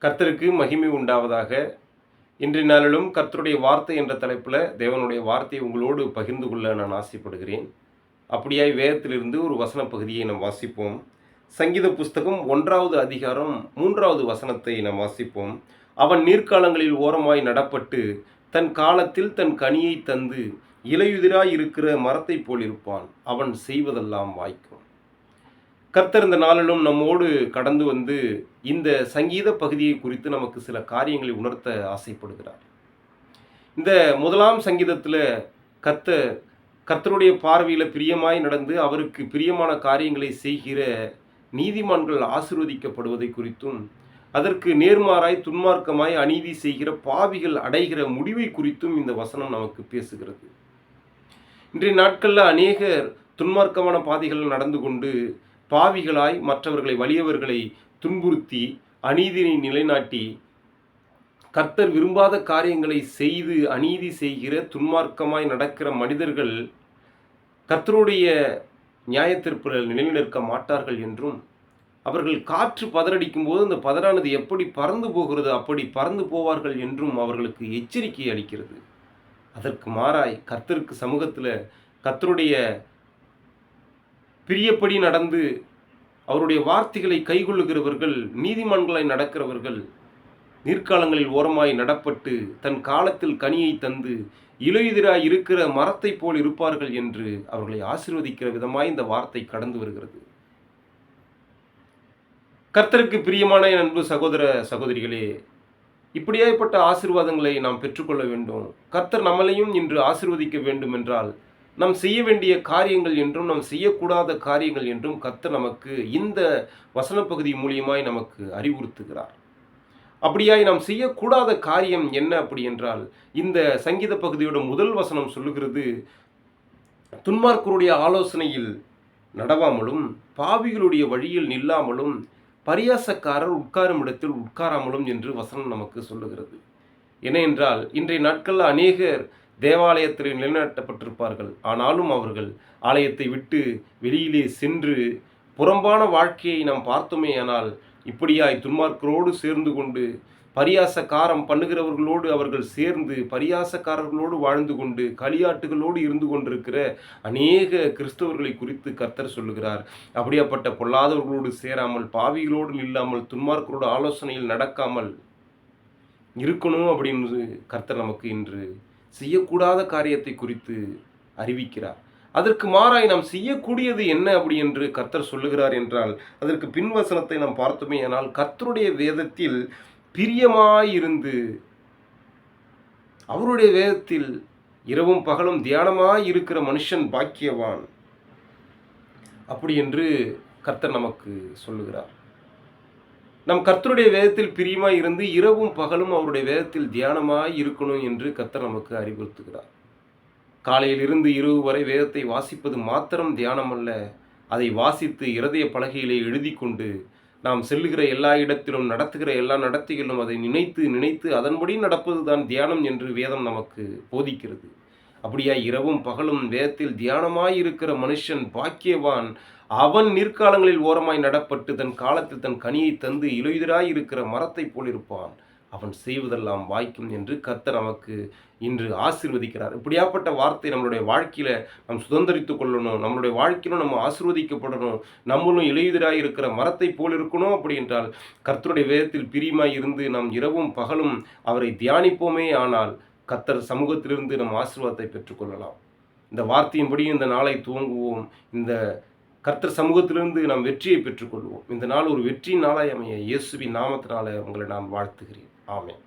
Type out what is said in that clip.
கர்த்தருக்கு மகிமை உண்டாவதாக. இன்றைய நாளிலும் கர்த்தருடைய வார்த்தை என்ற தலைப்பில் தேவனுடைய வார்த்தையை உங்களோடு பகிர்ந்து கொள்ள நான் ஆசைப்படுகிறேன். அப்படியாய் வேதத்திலிருந்து ஒரு வசன பகுதியை நாம் வாசிப்போம். சங்கீத புஸ்தகம் ஒன்றாவது அதிகாரம் மூன்றாவது வசனத்தை நாம் வாசிப்போம். அவன் நீர்க்காலங்களில் ஓரமாய் நடப்பட்டு தன் காலத்தில் தன் கனியை தந்து இலையுதிராய் இருக்கிற மரத்தைப் போல் இருப்பான். அவன் செய்வதெல்லாம் வாய்க்கும். கர்த்தர் இந்த நாளிலும் நம்மோடு கடந்து வந்து இந்த சங்கீத பகுதியை குறித்து நமக்கு சில காரியங்களை உணர்த்த ஆசைப்படுகிறார். இந்த முதலாம் சங்கீதத்தில் கர்த்த கர்த்தருடைய பார்வையில் பிரியமாய் நடந்து அவருக்கு பிரியமான காரியங்களை செய்கிற நீதிமான்கள் ஆசிர்வதிக்கப்படுவதை குறித்தும் அதற்கு நேர்மாறாய் துன்மார்க்கமாய் அநீதி செய்கிற பாவிகள் அடைகிற முடிவை குறித்தும் இந்த வசனம் நமக்கு பேசுகிறது. இன்றைய நாட்களில் அநேகர் துன்மார்க்கமான பாதைகள் நடந்து கொண்டு பாவிகளாய் மற்றவர்களை வலியவர்களை துன்புறுத்தி அநீதியை நிலைநாட்டி கர்த்தர் விரும்பாத காரியங்களை செய்து அநீதி செய்கிற துன்மார்க்கமாய் நடக்கிற மனிதர்கள் கர்த்தருடைய நியாயத்திற்புகள் நிலை நிற்க மாட்டார்கள் என்றும் அவர்கள் காற்று பதறடிக்கும் போது அந்த பதறானது எப்படி பறந்து போகிறது அப்படி பறந்து போவார்கள் என்றும் அவர்களுக்கு எச்சரிக்கை அளிக்கிறது. அதற்கு மாறாய் கர்த்தருக்கு சமூகத்தில் கர்த்தருடைய பிரியப்படி நடந்து அவருடைய வார்த்தைகளை கைகொள்ளுகிறவர்கள் நீதிமன்றங்களாய் நடக்கிறவர்கள் நீர்க்காலங்களில் ஓரமாய் நடப்பட்டு தன் காலத்தில் கனியை தந்து இலையுதிராய் இருக்கிற மரத்தைப் போல் இருப்பார்கள் என்று அவர்களை ஆசீர்வதிக்கிற விதமாய் இந்த வார்த்தை கடந்து வருகிறது. கர்த்தருக்கு பிரியமான என் அன்பு சகோதர சகோதரிகளே இப்படியாய்ப்பட்ட ஆசீர்வாதங்களை நாம் பெற்றுக்கொள்ள வேண்டும். கர்த்தர் நம்மளையும் இன்று ஆசீர்வதிக்க வேண்டும் என்றால் நாம் செய்ய வேண்டிய காரியங்கள் என்றும் நாம் செய்யக்கூடாத காரியங்கள் என்றும் கர்த்தர் நமக்கு இந்த வசன பகுதி மூலியமாய் நமக்கு அறிவுறுத்துகிறார். அப்படியாய் நாம் செய்யக்கூடாத காரியம் என்ன அப்படி என்றால் இந்த சங்கீத பகுதியோட முதல் வசனம் சொல்லுகிறது துன்மார்க்கருடைய ஆலோசனையில் நடவாமலும் பாவிகளுடைய வழியில் நில்லாமலும் பரியாசக்காரர் உட்காரும் இடத்தில் உட்காராமலும் என்று வசனம் நமக்கு சொல்லுகிறது. ஏனென்றால் இன்றைய நாட்களில் அநேகர் தேவாலயத்தில் நிலைநாட்டப்பட்டிருப்பார்கள். ஆனாலும் அவர்கள் ஆலயத்தை விட்டு வெளியிலே சென்று புறம்பான வாழ்க்கையை நாம் பார்த்தோமே ஆனால் இப்படியாய் துன்மார்க்கரோடு சேர்ந்து கொண்டு பரியாசக்காரம் பண்ணுகிறவர்களோடு அவர்கள் சேர்ந்து பரியாசக்காரர்களோடு வாழ்ந்து கொண்டு களியாட்டுகளோடு இருந்து கொண்டிருக்கிற அநேக கிறிஸ்தவர்களை குறித்து கர்த்தர் சொல்லுகிறார். அப்படியாப்பட்ட பொல்லாதவர்களோடு சேராமல் பாவிகளோடு இல்லாமல் துன்மார்க்கரோடு ஆலோசனையில் நடக்காமல் இருக்கணும் அப்படின்னு கர்த்தர் நமக்கு இன்று செய்யக்கூடாத காரியத்தை குறித்து அறிவிக்கிறார். அதற்கு மாறாய் நாம் செய்யக்கூடியது என்ன அப்படி என்று கர்த்தர் சொல்லுகிறார் என்றால் அதற்கு பின்வசனத்தை நாம் பார்த்தோமே ஆனால் கர்த்தருடைய வேதத்தில் பிரியமாயிருந்து அவருடைய வேதத்தில் இரவும் பகலும் தியானமாய் இருக்கிற மனுஷன் பாக்கியவான். அப்படி என்று கர்த்தர் நமக்கு சொல்லுகிறார். நம் கர்த்தருடைய வேதத்தில் பிரியமாக இருந்து இரவும் பகலும் அவருடைய வேதத்தில் தியானமாக இருக்கணும் என்று கர்த்தர் நமக்கு அறிவுறுத்துகிறார். காலையில் இருந்து இரவு வரை வேதத்தை வாசிப்பது மாத்திரம் தியானம் அல்ல அதை வாசித்து இருதய பலகையிலே எழுதி கொண்டு நாம் செல்லுகிற எல்லா இடத்திலும் நடத்துகிற எல்லா நடத்திகளும் அதை நினைத்து நினைத்து அதன்படி நடப்பது தான் தியானம் என்று வேதம் நமக்கு போதிக்கிறது. அப்படியா? இரவும் பகலும் வேதத்தில் தியானமாயிருக்கிற மனுஷன் பாக்கியவான். அவன் நிற்காலங்களில் ஓரமாய் நடப்பட்டு தன் காலத்தில் தன் கனியை தந்து இலையுதிராய் இருக்கிற மரத்தைப் போலிருப்பான். அவன் செய்வதெல்லாம் வாய்க்கும் என்று கர்த்தர் நமக்கு இன்று ஆசீர்வதிக்கிறார். இப்படியாப்பட்ட வார்த்தை நம்மளுடைய வாழ்க்கையில் நாம் சுதந்திரித்து கொள்ளணும் நம்மளுடைய வாழ்க்கையிலும் நம்ம ஆசிர்வதிக்கப்படணும். நம்மளும் இலையுதிராய் இருக்கிற மரத்தை போல் இருக்கணும் அப்படி என்றால் கர்த்தருடைய வேதத்தில் பிரியமாய் இருந்து நாம் இரவும் பகலும் அவரை தியானிப்போமே ஆனால் கர்த்தர் சமூகத்திலிருந்து நம் ஆசீர்வாதத்தை பெற்றுக்கொள்ளலாம். இந்த வார்த்தையின்படி இந்த நாளை துவங்குவோம். இந்த கர்த்தர் சமூகத்திலிருந்து நாம் வெற்றியை பெற்றுக்கொள்வோம். இந்த நாள் ஒரு வெற்றி நாளாய் அமைய இயேசுவின் நாமத்தினால உங்களை நான் வாழ்த்துகிறேன். ஆமென்.